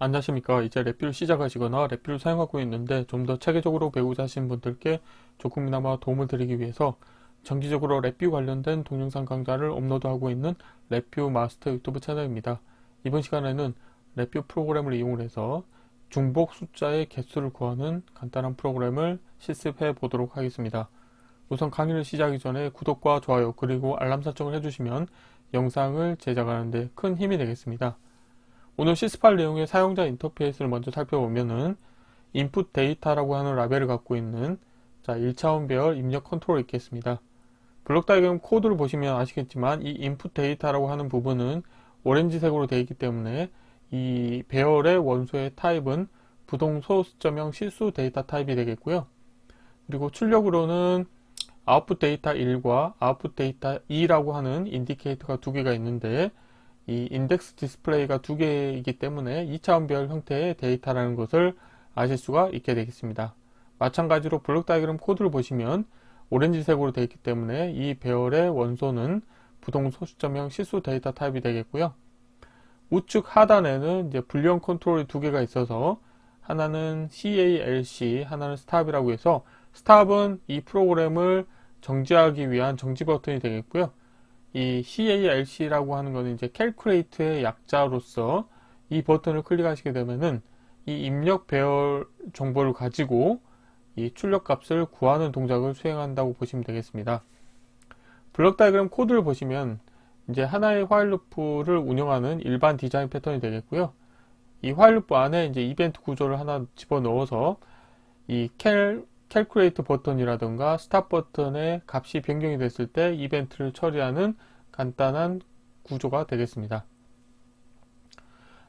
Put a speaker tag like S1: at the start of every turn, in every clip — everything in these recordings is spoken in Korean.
S1: 안녕하십니까. 이제 랩뷰를 시작하시거나 랩뷰를 사용하고 있는데 좀 더 체계적으로 배우자 하신 분들께 조금이나마 도움을 드리기 위해서 정기적으로 랩뷰 관련된 동영상 강좌를 업로드하고 있는 랩뷰 마스터 유튜브 채널입니다. 이번 시간에는 랩뷰 프로그램을 이용해서 중복 숫자의 개수를 구하는 간단한 프로그램을 실습해 보도록 하겠습니다. 우선 강의를 시작하기 전에 구독과 좋아요 그리고 알람 설정을 해주시면 영상을 제작하는 데 큰 힘이 되겠습니다. 오늘 실습할 내용의 사용자 인터페이스를 먼저 살펴보면은 input 데이터라고 하는 라벨을 갖고 있는 자 1차원 배열 입력 컨트롤이 있겠습니다. 블록 다이그램 코드를 보시면 아시겠지만 이 input 데이터라고 하는 부분은 오렌지색으로 되어 있기 때문에 이 배열의 원소의 타입은 부동소 숫자명 실수 데이터 타입이 되겠고요. 그리고 출력으로는 아웃풋 데이터 1과 아웃풋 데이터 2라고 하는 인디케이터가 두 개가 있는데 이 인덱스 디스플레이가 두 개이기 때문에 2차원별 형태의 데이터라는 것을 아실 수가 있게 되겠습니다. 마찬가지로 블록 다이그램 코드를 보시면 오렌지색으로 되어 있기 때문에 이 배열의 원소는 부동소 숫자명 실수 데이터 타입이 되겠고요. 우측 하단에는 이제 불리언 컨트롤이 두 개가 있어서 하나는 CALC, 하나는 스탑이라고 해서 스탑은 이 프로그램을 정지하기 위한 정지 버튼이 되겠고요. 이 CALC라고 하는 것은 이제 calculate의 약자로서 이 버튼을 클릭하시게 되면은 이 입력 배열 정보를 가지고 이 출력 값을 구하는 동작을 수행한다고 보시면 되겠습니다. 블럭 다이그램 코드를 보시면 이제 하나의 화일 루프를 운영하는 일반 디자인 패턴이 되겠고요. 이 화일 루프 안에 이제 이벤트 구조를 하나 집어 넣어서 이 cal 캘큘레이트 버튼이라든가 스탑 버튼의 값이 변경이 됐을 때 이벤트를 처리하는 간단한 구조가 되겠습니다.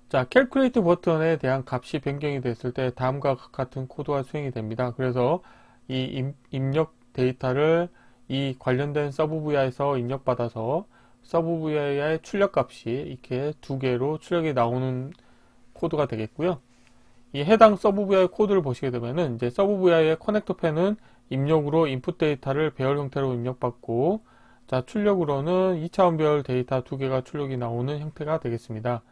S1: 자, 캘큘레이트 버튼에 대한 값이 변경이 됐을 때 다음과 같은 코드가 수행이 됩니다. 그래서 이 입력 데이터를 이 관련된 서브 VI에서 입력받아서 서브 VI의 출력 값이 이렇게 두 개로 출력이 나오는 코드가 되겠고요. 이 해당 서브 VI 코드를 보시게 되면은 이제 서브 VI의 커넥터 펜은 입력으로 인풋 데이터를 배열 형태로 입력받고 자 출력으로는 2차원별 데이터 두 개가 출력이 나오는 형태가 되겠습니다.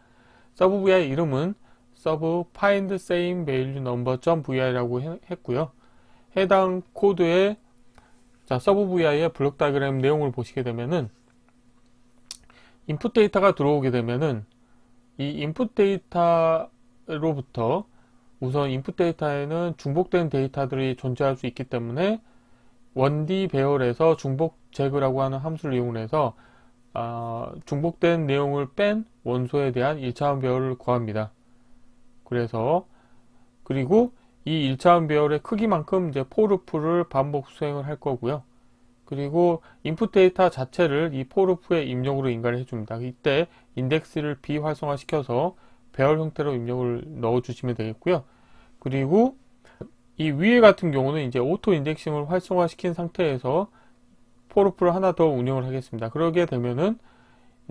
S1: 서브 VI 이름은 서브 find same value number.vi라고 했고요. 해당 코드의 자 서브 VI의 블록 다이그램 내용을 보시게 되면은 인풋 데이터가 들어오게 되면은 이 인풋 데이터로부터 우선 인풋 데이터에는 중복된 데이터들이 존재할 수 있기 때문에 원디 배열에서 중복 제그라고 하는 함수를 이용해서 어, 중복된 내용을 뺀 원소에 대한 1차원 배열을 구합니다. 그래서 그리고 이 1차원 배열의 크기만큼 이제 포르프를 반복 수행을 할 거고요. 그리고 인풋 데이터 자체를 이 포르프의 입력으로 인가를 해줍니다. 이때 인덱스를 비활성화시켜서 배열 형태로 입력을 넣어 주시면 되겠고요. 그리고 이 위에 같은 경우는 이제 오토 인덱싱을 활성화 시킨 상태에서 포르프를 하나 더 운영을 하겠습니다. 그러게 되면은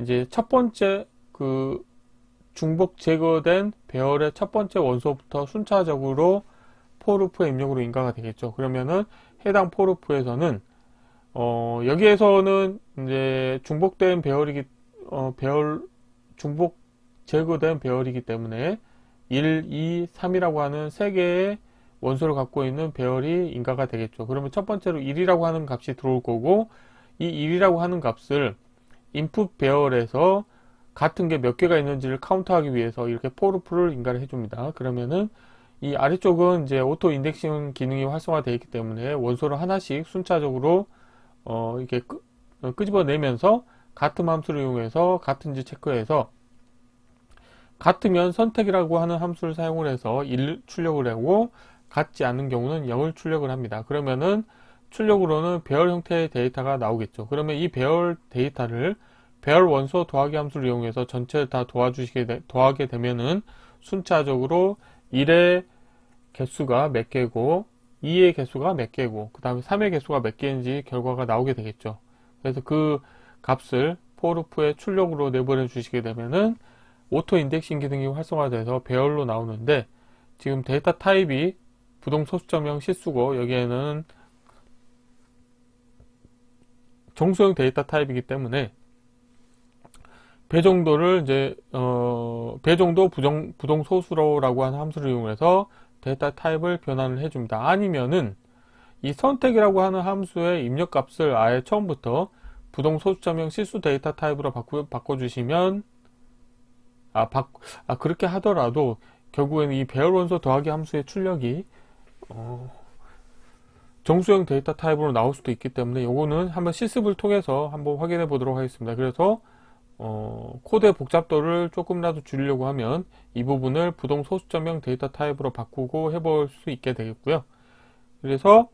S1: 이제 첫 번째 그 중복 제거된 배열의 첫 번째 원소부터 순차적으로 포르프의 입력으로 인가가 되겠죠. 그러면은 해당 포르프에서는 어 여기에서는 이제 중복된 배열이기 어 배열 중복 제거된 배열이기 때문에 1, 2, 3이라고 하는 세 개의 원소를 갖고 있는 배열이 인가가 되겠죠. 그러면 첫 번째로 1이라고 하는 값이 들어올 거고 이 1이라고 하는 값을 인풋 배열에서 같은 게 몇 개가 있는지를 카운트하기 위해서 이렇게 포르프를 인가를 해줍니다. 그러면은 이 아래쪽은 이제 오토 인덱싱 기능이 활성화되어 있기 때문에 원소를 하나씩 순차적으로 어 이렇게 끄, 어, 끄집어내면서 같은 함수를 이용해서 같은지 체크해서 같으면 선택이라고 하는 함수를 사용을 해서 1 출력을 하고 같지 않은 경우는 0을 출력을 합니다. 그러면은 출력으로는 배열 형태의 데이터가 나오겠죠. 그러면 이 배열 데이터를 배열 원소 더하기 함수를 이용해서 전체를 다 도와주시게 되, 더하게 되면은 순차적으로 1의 개수가 몇 개고 2의 개수가 몇 개고 그 다음에 3의 개수가 몇 개인지 결과가 나오게 되겠죠. 그래서 그 값을 포르프의 출력으로 내보내 주시게 되면은 오토 인덱싱 기능이 활성화돼서 배열로 나오는데 지금 데이터 타입이 부동 소수점형 실수고 여기에는 정수형 데이터 타입이기 때문에 배정도를 이제 어, 배정도 부정 부동 소수로라고 하는 함수를 이용해서 데이터 타입을 변환을 해줍니다. 아니면은 이 선택이라고 하는 함수의 입력값을 아예 처음부터 부동 소수점형 실수 데이터 타입으로 바꾸, 바꿔주시면 아, 바, 아 그렇게 하더라도 결국에는 이 배열 원소 더하기 함수의 출력이 어, 정수형 데이터 타입으로 나올 수도 있기 때문에 요거는 한번 실습을 통해서 한번 확인해 보도록 하겠습니다. 그래서 어, 코드의 복잡도를 조금이라도 줄이려고 하면 이 부분을 부동 소수점형 데이터 타입으로 바꾸고 해볼 수 있게 되겠고요. 그래서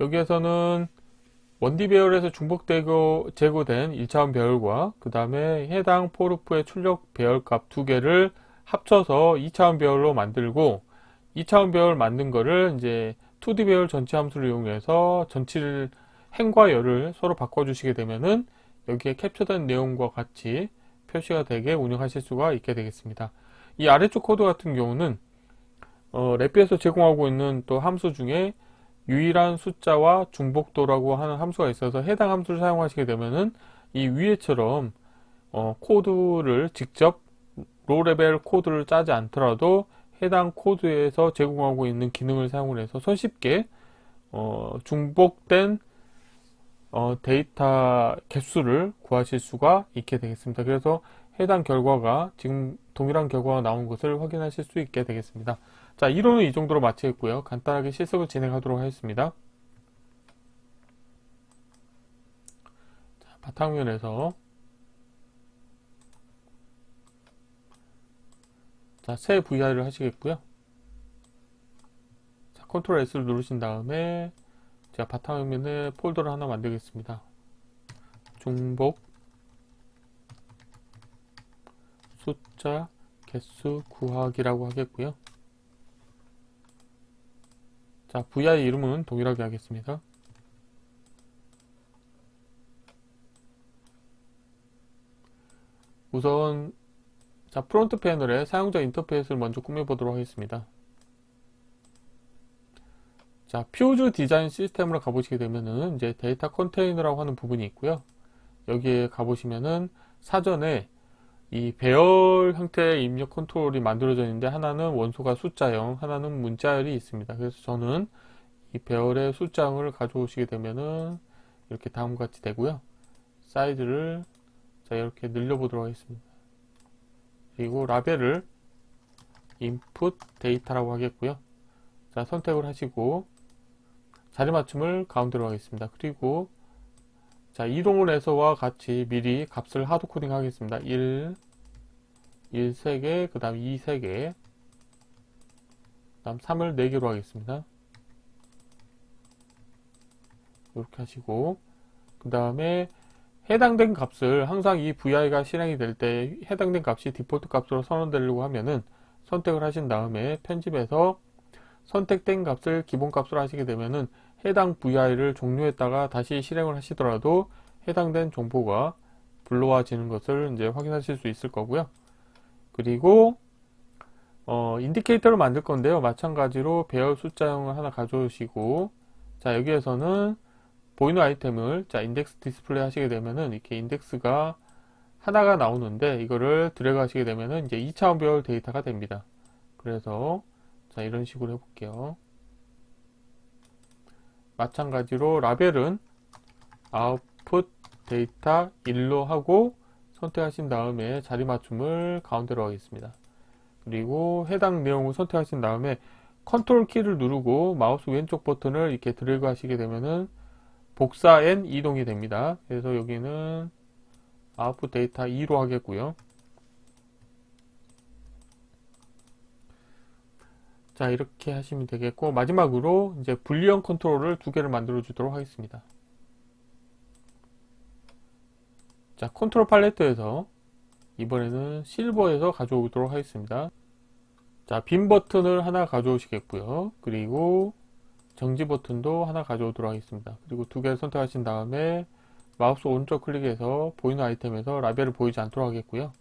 S1: 여기에서는 원디 배열에서 중복되고 제거된 1차원 배열과 그 다음에 해당 포르프의 출력 배열 값 두 개를 합쳐서 2차원 배열로 만들고 2차원 배열 만든 거를 이제 2D 배열 전체 함수를 이용해서 전치를 행과 열을 서로 바꿔주시게 되면은 여기에 캡처된 내용과 같이 표시가 되게 운영하실 수가 있게 되겠습니다. 이 아래쪽 코드 같은 경우는 어, 랩비에서 제공하고 있는 또 함수 중에 유일한 숫자와 중복도라고 하는 함수가 있어서 해당 함수를 사용하시게 되면은 이 위에처럼 어, 코드를 직접 로 레벨 코드를 짜지 않더라도 해당 코드에서 제공하고 있는 기능을 사용을 해서 손쉽게 어, 중복된 어, 데이터 개수를 구하실 수가 있게 되겠습니다. 그래서 해당 결과가 지금 동일한 결과가 나온 것을 확인하실 수 있게 되겠습니다. 자, 이론은 이 정도로 마치겠고요. 간단하게 실습을 진행하도록 하겠습니다. 자, 바탕면에서 자, 새 VR을 하시겠고요. 자, 컨트롤 S를 누르신 다음에 제가 바탕화면에 폴더를 하나 만들겠습니다. 중복 숫자 개수 구하기라고 하겠고요. 자, VI 이름은 동일하게 하겠습니다. 우선 자, 프론트 패널에 사용자 인터페이스를 먼저 꾸며보도록 하겠습니다. 자, 퓨즈 디자인 시스템으로 가보시게 되면은 이제 데이터 컨테이너라고 하는 부분이 있고요. 여기에 가보시면은 사전에 이 배열 형태의 입력 컨트롤이 만들어져 있는데 하나는 원소가 숫자형, 하나는 문자열이 있습니다. 그래서 저는 이 배열의 숫자형을 가져오시게 되면은 이렇게 다음과 같이 되고요. 사이즈를 자 이렇게 늘려보도록 하겠습니다. 그리고 라벨을 input 데이터라고 하겠고요. 자 선택을 하시고 자리 맞춤을 가운데로 하겠습니다. 그리고 자, 이동을 해서와 같이 미리 값을 하드 코딩 하겠습니다. 1, 1 3개, 그 다음 2 3개, 그 다음 3을 4개로 하겠습니다. 이렇게 하시고, 그 다음에 해당된 값을 항상 이 VI가 실행이 될 때 해당된 값이 디폴트 값으로 선언되려고 하면은 선택을 하신 다음에 편집해서 선택된 값을 기본 값으로 하시게 되면은 해당 VI를 종료했다가 다시 실행을 하시더라도 해당된 정보가 불러와지는 것을 이제 확인하실 수 있을 거고요. 그리고 어, 인디케이터를 만들 건데요. 마찬가지로 배열 숫자형을 하나 가져오시고 자 여기에서는 보이는 아이템을 자 인덱스 디스플레이 하시게 되면은 이렇게 인덱스가 하나가 나오는데 이거를 드래그 하시게 되면은 이제 2차원 배열 데이터가 됩니다. 그래서 자 이런 식으로 해볼게요. 마찬가지로 라벨은 아웃풋 데이터 1로 하고 선택하신 다음에 자리 맞춤을 가운데로 하겠습니다. 그리고 해당 내용을 선택하신 다음에 컨트롤 키를 누르고 마우스 왼쪽 버튼을 이렇게 드래그 하시게 되면은 복사 N 이동이 됩니다. 그래서 여기는 아웃풋 데이터 2로 하겠고요. 자 이렇게 하시면 되겠고 마지막으로 이제 분리형 컨트롤을 두 개를 만들어 주도록 하겠습니다. 자 컨트롤 팔레트에서 이번에는 실버에서 가져오도록 하겠습니다. 자 빈 버튼을 하나 가져오시겠고요. 그리고 정지 버튼도 하나 가져오도록 하겠습니다. 그리고 두 개를 선택하신 다음에 마우스 오른쪽 클릭해서 보이는 아이템에서 라벨을 보이지 않도록 하겠고요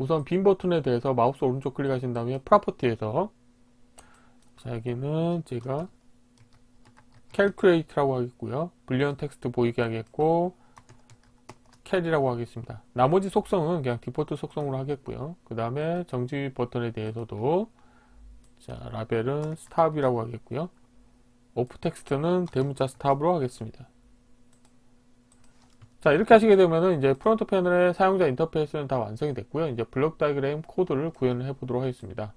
S1: 우선 빈 버튼에 대해서 마우스 오른쪽 클릭하신 다음에 프로퍼티에서 자 여기는 제가 calculate라고 하겠고요. 불리언 텍스트 보이게 하겠고 car이라고 하겠습니다. 나머지 속성은 그냥 디폴트 속성으로 하겠고요. 그 다음에 정지 버튼에 대해서도 자 라벨은 stop이라고 하겠고요. 오프 텍스트는 대문자 스탑으로 하겠습니다. 자 이렇게 하시게 되면은 이제 프론트 패널의 사용자 인터페이스는 다 완성이 됐고요. 이제 블록 다이그램 코드를 구현을 해 보도록 하겠습니다.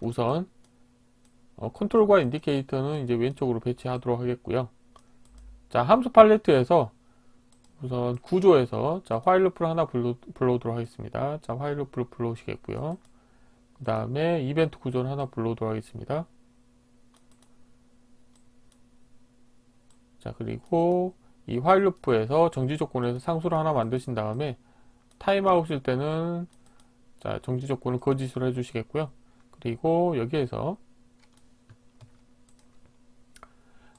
S1: 우선 어, 컨트롤과 인디케이터는 이제 왼쪽으로 배치하도록 하겠고요. 자 함수 팔레트에서 우선 구조에서 자 화일 루프를 하나 불러, 불러오도록 하겠습니다. 자 화일 루프를 불러오시겠고요. 그 다음에 이벤트 구조를 하나 불러오도록 하겠습니다. 자 그리고 이 화일 루프에서 정지 조건에서 상수를 하나 만드신 다음에 타임아웃일 때는 자 정지 조건을 거짓으로 해주시겠고요. 그리고 여기에서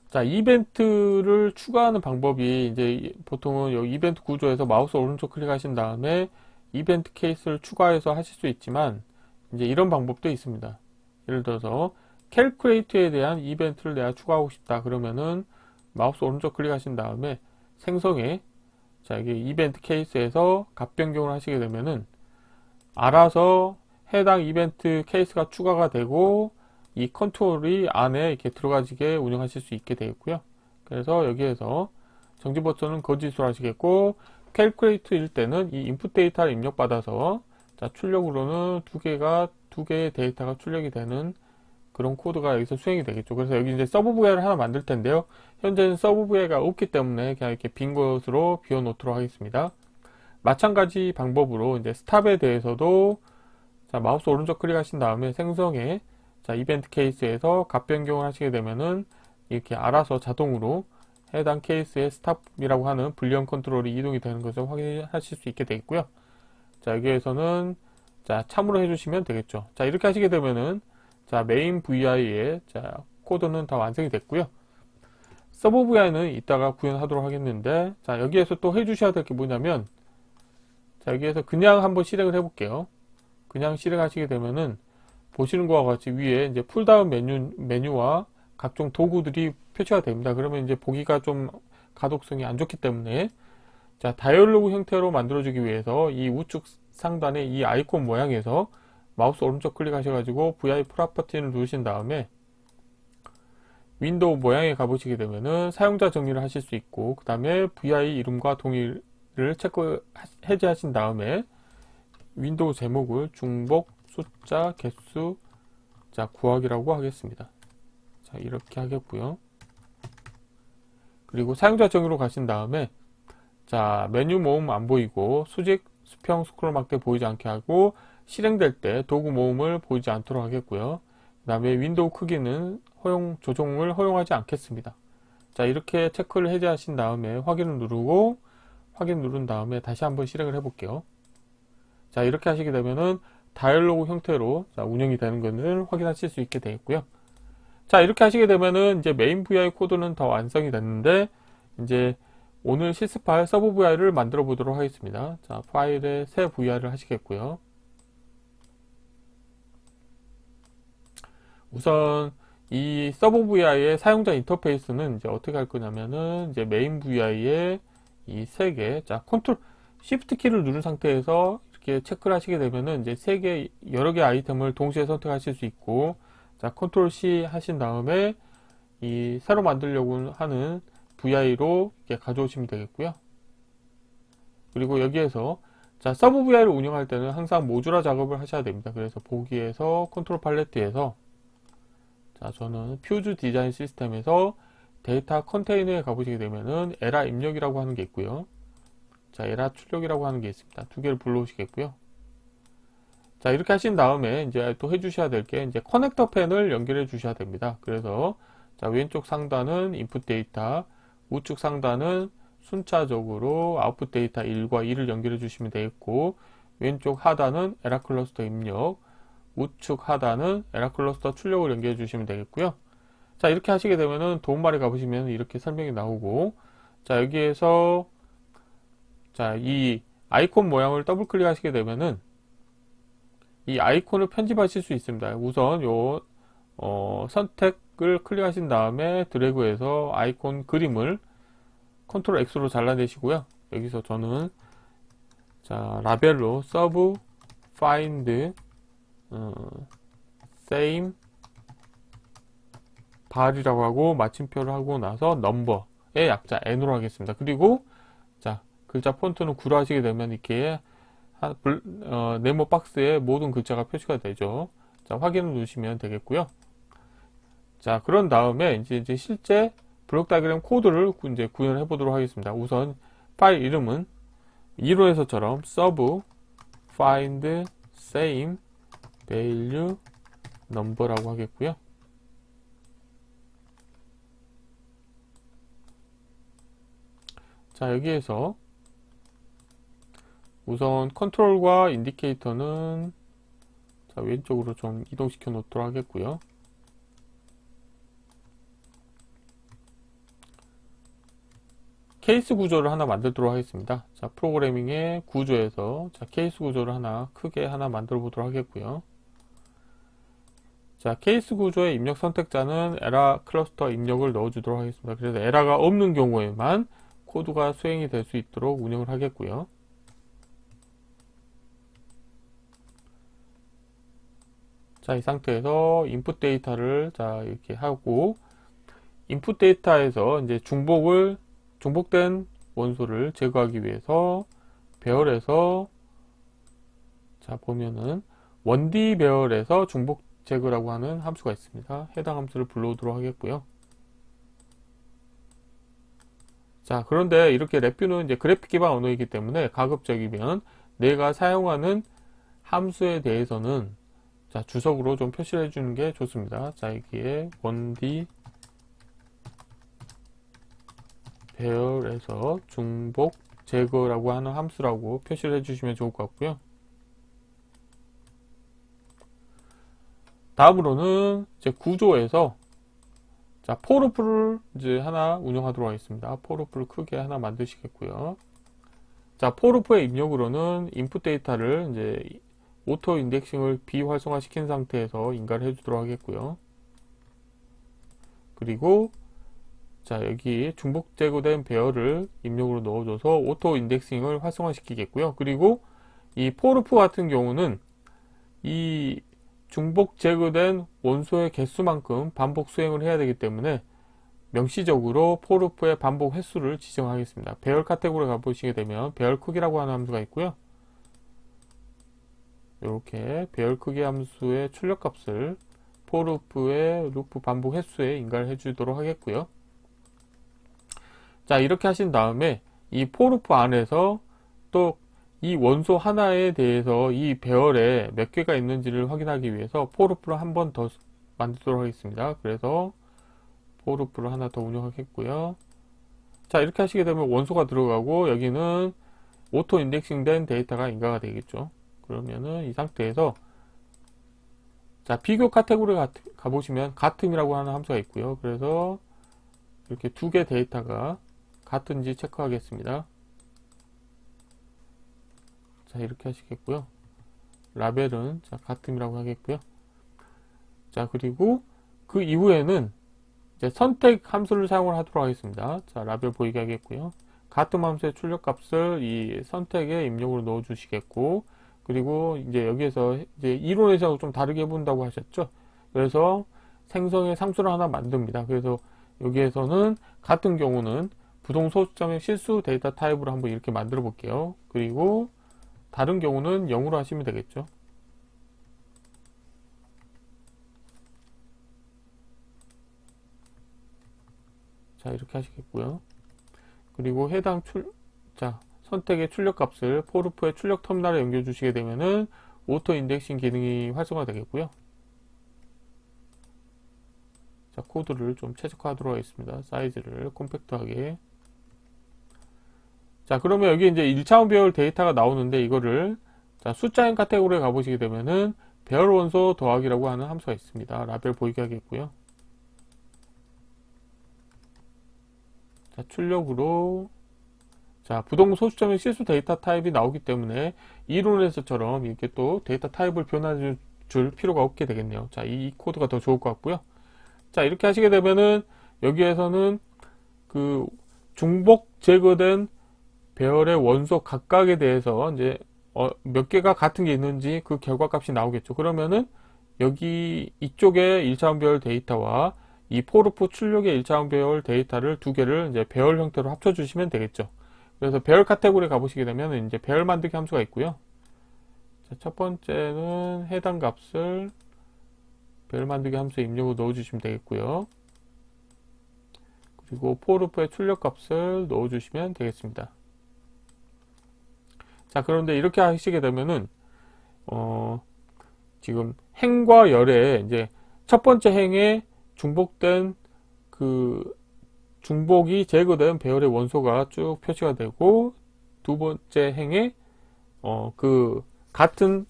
S1: 자 이벤트를 추가하는 방법이 이제 보통은 여기 이벤트 구조에서 마우스 오른쪽 클릭하신 다음에 이벤트 케이스를 추가해서 하실 수 있지만 이제 이런 방법도 있습니다. 예를 들어서 캘쿠레이트에 대한 이벤트를 내가 추가하고 싶다 그러면은 마우스 오른쪽 클릭하신 다음에 생성에 자 이게 이벤트 케이스에서 값 변경을 하시게 되면은 알아서 해당 이벤트 케이스가 추가가 되고 이 컨트롤이 안에 이렇게 들어가지게 운영하실 수 있게 되겠고요. 그래서 여기에서 정지 버튼은 거짓으로 하시겠고 캘쿠레이트일 때는 이 인풋 데이터를 입력받아서 자 출력으로는 두 개가 두 개의 데이터가 출력이 되는 그런 코드가 여기서 수행이 되겠죠. 그래서 여기 이제 서브 VI를 하나 만들 텐데요. 현재는 서브 VI가 없기 때문에 그냥 이렇게 빈 것으로 비워 놓도록 하겠습니다. 마찬가지 방법으로 이제 스탑에 대해서도 자, 마우스 오른쪽 클릭하신 다음에 생성에 자, 이벤트 케이스에서 값 변경을 하시게 되면은 이렇게 알아서 자동으로 해당 케이스의 스탑이라고 하는 불리언 컨트롤이 이동이 되는 것을 확인하실 수 있게 되겠고요. 자, 여기에서는 자, 참으로 해주시면 되겠죠. 자, 이렇게 하시게 되면은 자, 메인 VI의 자, 코드는 다 완성이 됐고요. 서브 VI는 이따가 구현하도록 하겠는데, 자, 여기에서 또 해주셔야 될 게 뭐냐면, 자, 여기에서 그냥 한번 실행을 해볼게요. 그냥 실행하시게 되면은, 보시는 것과 같이 위에 이제 풀다운 메뉴, 메뉴와 각종 도구들이 표시가 됩니다. 그러면 이제 보기가 좀 가독성이 안 좋기 때문에, 자, 다이얼로그 형태로 만들어주기 위해서 이 우측 상단의 이 아이콘 모양에서 마우스 오른쪽 클릭하셔가지고 VI 프로퍼티를 누르신 다음에 윈도우 모양에 가보시게 되면은 사용자 정리를 하실 수 있고 그 다음에 VI 이름과 동일을 체크 해제하신 다음에 윈도우 제목을 중복 숫자 개수 자 구하기라고 하겠습니다. 자 이렇게 하겠고요. 그리고 사용자 정의로 가신 다음에 자 메뉴 모음 안 보이고 수직 수평 스크롤 막대 보이지 않게 하고 실행될 때 도구 모음을 보이지 않도록 하겠고요. 그 다음에 윈도우 크기는 허용 조정을 허용하지 않겠습니다. 자 이렇게 체크를 해제하신 다음에 확인을 누르고 확인 누른 다음에 다시 한번 실행을 해 볼게요. 자 이렇게 하시게 되면은 다이얼로그 형태로 자, 운영이 되는 것을 확인하실 수 있게 되겠고요. 자 이렇게 하시게 되면은 이제 메인 VI 코드는 다 완성이 됐는데 이제 오늘 실습할 서브 VI를 만들어 보도록 하겠습니다. 자 파일에 새 VI를 하시겠고요. 우선 이 서브 VI의 사용자 인터페이스는 이제 어떻게 할 거냐면은 이제 메인 VI의 이 세 개, 자 컨트롤 Shift 키를 누른 상태에서 이렇게 체크를 하시게 되면은 이제 세 개, 여러 개 아이템을 동시에 선택하실 수 있고, 자 컨트롤 C 하신 다음에 이 새로 만들려고 하는 VI로 이렇게 가져오시면 되겠고요. 그리고 여기에서 자 서브 VI를 운영할 때는 항상 모듈화 작업을 하셔야 됩니다. 그래서 보기에서 컨트롤 팔레트에서 자, 저는 퓨즈 디자인 시스템에서 데이터 컨테이너에 가보시게 되면은 에라 입력이라고 하는 게 있고요. 자, 에라 출력이라고 하는 게 있습니다. 두 개를 불러오시겠고요. 자, 이렇게 하신 다음에 이제 또 해주셔야 될 게 이제 커넥터 펜을 연결해 주셔야 됩니다. 그래서 자, 왼쪽 상단은 인풋 데이터, 우측 상단은 순차적으로 아웃풋 데이터 1과 2를 연결해 주시면 되겠고, 왼쪽 하단은 에라 클러스터 입력, 우측 하단은 에라 클러스터 출력을 연결해 주시면 되겠고요. 자, 이렇게 하시게 되면은 도움말에 가보시면 이렇게 설명이 나오고, 자, 여기에서, 자, 이 아이콘 모양을 더블 클릭하시게 되면은, 이 아이콘을 편집하실 수 있습니다. 우선 요, 어, 선택을 클릭하신 다음에 드래그해서 아이콘 그림을 컨트롤 X로 잘라내시고요. 여기서 저는 자 라벨로 서브 find 어, same bar이라고 하고 마침표를 하고 나서 넘버의 약자 n으로 하겠습니다. 그리고 자 글자 폰트는 구로 하시게 되면 이렇게 한, 불- 어, 네모 박스에 모든 글자가 표시가 되죠. 자 확인을 누르시면 되겠고요. 자 그런 다음에 이제, 이제 실제 블록 다이그램 코드를 구- 이제 구현해 보도록 하겠습니다. 우선 파일 이름은 이론에서처럼 sub find same value number라고 하겠고요. 자 여기에서 우선 컨트롤과 인디케이터는 자 왼쪽으로 좀 이동시켜 놓도록 하겠고요. 케이스 구조를 하나 만들도록 하겠습니다. 자, 프로그래밍의 구조에서 자, 케이스 구조를 하나 크게 하나 만들어 보도록 하겠고요. 자, 케이스 구조의 입력 선택자는 에라 클러스터 입력을 넣어 주도록 하겠습니다. 그래서 에라가 없는 경우에만 코드가 수행이 될 수 있도록 운영을 하겠고요. 자, 이 상태에서 인풋 데이터를 자, 이렇게 하고 인풋 데이터에서 이제 중복을 중복된 원소를 제거하기 위해서 배열에서 자 보면은 원디 배열에서 중복 제거라고 하는 함수가 있습니다. 해당 함수를 불러오도록 하겠고요. 자 그런데 이렇게 랩뷰는 이제 그래픽 기반 언어이기 때문에 가급적이면 내가 사용하는 함수에 대해서는 자 주석으로 좀 표시를 해주는 게 좋습니다. 자 여기에 원디 배열에서 중복 제거라고 하는 함수라고 표시를 해주시면 좋을 것 같고요. 다음으로는 이제 구조에서 자 포르프를 이제 하나 운영하도록 하겠습니다. 포르프를 크게 하나 만드시겠고요. 자 포르프의 입력으로는 인풋 데이터를 이제 오토 인덱싱을 비활성화 시킨 상태에서 인가를 해주도록 하겠고요. 그리고 자 여기 중복 제거된 배열을 입력으로 넣어줘서 오토 인덱싱을 활성화시키겠고요. 그리고 이 포르프 같은 경우는 이 중복 제거된 원소의 개수만큼 반복 수행을 해야 되기 때문에 명시적으로 포르프의 반복 횟수를 지정하겠습니다. 배열 카테고리 가보시게 되면 배열 크기라고 하는 함수가 있고요. 이렇게 배열 크기 함수의 출력값을 포르프의 루프 반복 횟수에 인가를 해주도록 하겠고요. 자 이렇게 하신 다음에 이 포르프 안에서 또 이 원소 하나에 대해서 이 배열에 몇 개가 있는지를 확인하기 위해서 포르프를 한 번 더 만들도록 하겠습니다. 그래서 포르프를 하나 더 운영하겠고요. 자 이렇게 하시게 되면 원소가 들어가고 여기는 오토 인덱싱 된 데이터가 인가가 되겠죠. 그러면은 이 상태에서 자 비교 카테고리 가, 가보시면 같음이라고 하는 함수가 있고요. 그래서 이렇게 두 개 데이터가 같은지 체크하겠습니다. 자, 이렇게 하시겠고요. 라벨은 자, 같음이라고 하겠고요. 자, 그리고 그 이후에는 이제 선택 함수를 사용을 하도록 하겠습니다. 자, 라벨 보이게 하겠고요. 같음 함수의 출력 값을 이 선택에 입력으로 넣어 주시겠고, 그리고 이제 여기에서 이제 이론에서 좀 다르게 본다고 하셨죠. 그래서 생성의 상수를 하나 만듭니다. 그래서 여기에서는 같은 경우는 부동 소수점의 실수 데이터 타입으로 한번 이렇게 만들어 볼게요. 그리고 다른 경우는 0으로 하시면 되겠죠. 자, 이렇게 하시겠고요. 그리고 해당 출, 자, 선택의 출력 값을 포르프의 출력 터미널에 연결 주시게 되면은 오토 인덱싱 기능이 활성화 되겠고요. 자, 코드를 좀 최적화하도록 하겠습니다. 사이즈를 콤팩트하게. 자, 그러면 여기 이제 1차원 배열 데이터가 나오는데 이거를 자, 숫자인 카테고리에 가보시게 되면은 배열 원소 더하기라고 하는 함수가 있습니다. 라벨 보이게 하겠고요. 자, 출력으로 자, 부동 소수점의 실수 데이터 타입이 나오기 때문에 이론에서처럼 이렇게 또 데이터 타입을 변화해 줄 필요가 없게 되겠네요. 자, 이 코드가 더 좋을 것 같고요. 자, 이렇게 하시게 되면은 여기에서는 그 중복 제거된 배열의 원소 각각에 대해서 이제 어, 몇 개가 같은 게 있는지 그 결과 값이 나오겠죠. 그러면은 여기 이쪽에 1차원 배열 데이터와 이 포르프 출력의 1차원 배열 데이터를 두 개를 이제 배열 형태로 합쳐 주시면 되겠죠. 그래서 배열 카테고리 가보시게 되면 이제 배열 만들기 함수가 있고요. 자, 첫 번째는 해당 값을 배열 만들기 함수에 입력을 넣어 주시면 되겠고요. 그리고 포르프의 출력 값을 넣어 주시면 되겠습니다. 자, 그런데 이렇게 하시게 되면은, 어, 지금 행과 열에 이제 첫 번째 행에 중복된 그 중복이 제거된 배열의 원소가 쭉 표시가 되고 두 번째 행에 어, 그 같은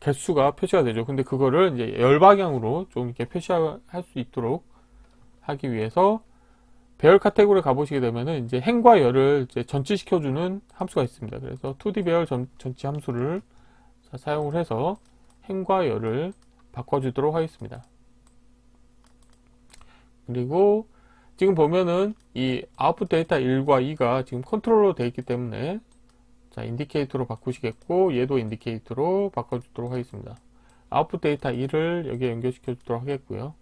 S1: 개수가 표시가 되죠. 근데 그거를 이제 열 방향으로 좀 이렇게 표시할 수 있도록 하기 위해서 배열 카테고리 가보시게 되면은 이제 행과 열을 이제 전치시켜주는 함수가 있습니다. 그래서 2D 배열 전, 전치 함수를 사용을 해서 행과 열을 바꿔주도록 하겠습니다. 그리고 지금 보면은 이 아웃풋 데이터 1과 2가 지금 컨트롤로 되어 있기 때문에 자 인디케이터로 바꾸시겠고 얘도 인디케이터로 바꿔주도록 하겠습니다. 아웃풋 데이터 1을 여기에 연결시켜 주도록 하겠고요.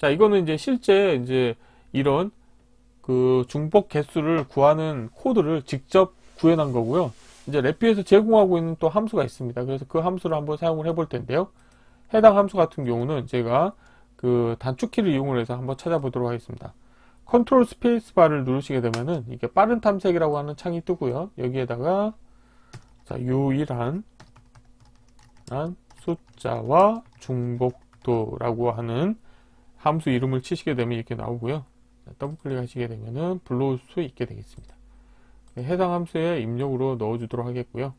S1: 자 이거는 이제 실제 이제 이런 그 중복 개수를 구하는 코드를 직접 구해낸 거고요. 이제 래피에서 제공하고 있는 또 함수가 있습니다. 그래서 그 함수를 한번 사용을 해볼 텐데요. 해당 함수 같은 경우는 제가 그 단축키를 이용을 해서 한번 찾아보도록 하겠습니다. 컨트롤 스페이스 바를 누르시게 되면은 이게 빠른 탐색이라고 하는 창이 뜨고요. 여기에다가 자, 유일한 한 숫자와 중복도라고 하는 함수 이름을 치시게 되면 이렇게 나오고요. 자, 더블 클릭하시게 되면은 불러올 수 있게 되겠습니다. 해당 함수에 입력으로 넣어주도록 하겠고요.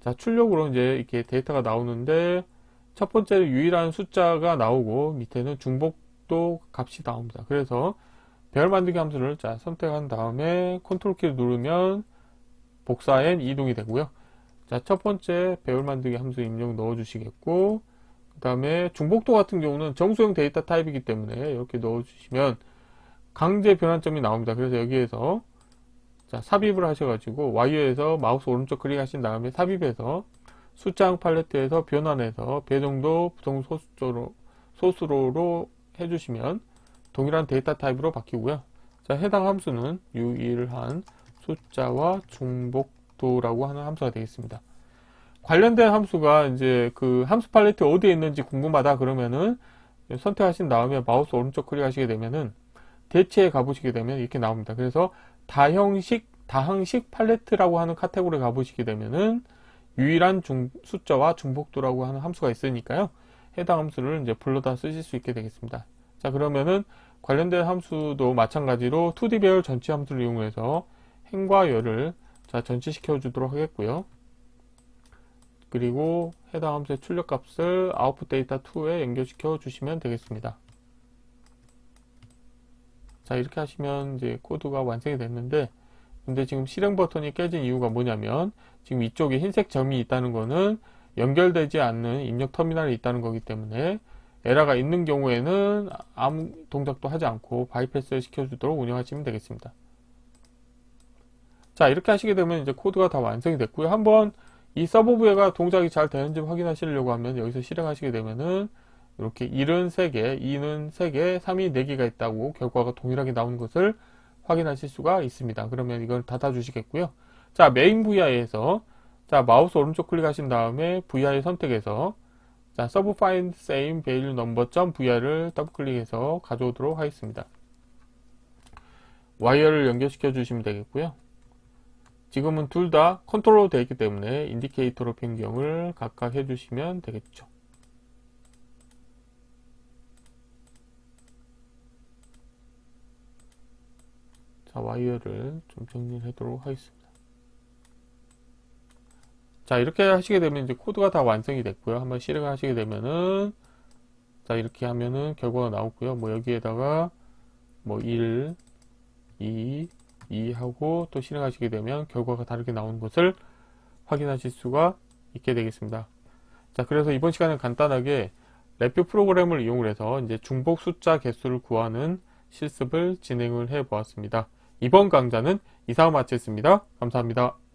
S1: 자, 출력으로 이제 이렇게 데이터가 나오는데 첫 번째로 유일한 숫자가 나오고 밑에는 중복도 값이 나옵니다. 그래서 배열 만들기 함수를 자, 선택한 다음에 컨트롤 키를 누르면 복사엔 이동이 되고요. 자, 첫 번째 배열 만들기 함수 입력 넣어 주시겠고 그 다음에 중복도 같은 경우는 정수형 데이터 타입이기 때문에 이렇게 넣어 주시면 강제 변환점이 나옵니다. 그래서 여기에서 자, 삽입을 하셔가지고 와이어에서 마우스 오른쪽 클릭하신 다음에 삽입해서 숫자항 팔레트에서 변환해서 배정도 부정 소수로, 소수로로 해주시면 동일한 데이터 타입으로 바뀌고요. 자, 해당 함수는 유일한 숫자와 중복도라고 하는 함수가 되겠습니다. 관련된 함수가 이제 그 함수 팔레트 어디에 있는지 궁금하다 그러면은 선택하신 다음에 마우스 오른쪽 클릭하시게 되면은 대체에 가보시게 되면 이렇게 나옵니다. 그래서 다형식, 다항식 팔레트라고 하는 카테고리에 가보시게 되면은 유일한 중, 숫자와 중복도라고 하는 함수가 있으니까요. 해당 함수를 이제 불러다 쓰실 수 있게 되겠습니다. 자, 그러면은 관련된 함수도 마찬가지로 2D 배열 전치 함수를 이용해서 행과 열을 자, 전치시켜 주도록 하겠고요. 그리고 해당 함수의 출력 값을 아웃풋 데이터 2에 연결시켜 주시면 되겠습니다. 자, 이렇게 하시면 이제 코드가 완성이 됐는데 근데 지금 실행 버튼이 깨진 이유가 뭐냐면 지금 이쪽에 흰색 점이 있다는 거는 연결되지 않는 입력 터미널이 있다는 거기 때문에 에러가 있는 경우에는 아무 동작도 하지 않고 바이패스 시켜주도록 운영하시면 되겠습니다. 자 이렇게 하시게 되면 이제 코드가 다 완성이 됐고요. 한번 이 서버부에가 동작이 잘 되는지 확인하시려고 하면 여기서 실행하시게 되면은 이렇게 1은 3개, 2는 3개, 3이 4개가 있다고 결과가 동일하게 나오는 것을 확인하실 수가 있습니다. 그러면 이걸 닫아 주시겠고요. 자, 메인 VI에서 자, 마우스 오른쪽 클릭하신 다음에 VI 선택해서 자, 서브 find same value number.vi를 더블 클릭해서 가져오도록 하겠습니다. 와이어를 연결시켜 주시면 되겠고요. 지금은 둘 다 컨트롤로 되어 있기 때문에 인디케이터로 변경을 각각 해주시면 되겠죠. 자, 와이어를 좀 정리하도록 하겠습니다. 자, 이렇게 하시게 되면 이제 코드가 다 완성이 됐고요. 한번 실행을 하시게 되면은 자, 이렇게 하면은 결과가 나오고요. 뭐 여기에다가 뭐 1, 2, 2 하고 또 실행하시게 되면 결과가 다르게 나오는 것을 확인하실 수가 있게 되겠습니다. 자, 그래서 이번 시간에 간단하게 랩뷰 프로그램을 이용해서 이제 중복 숫자 개수를 구하는 실습을 진행을 해 보았습니다. 이번 강좌는 이상 마치겠습니다. 감사합니다.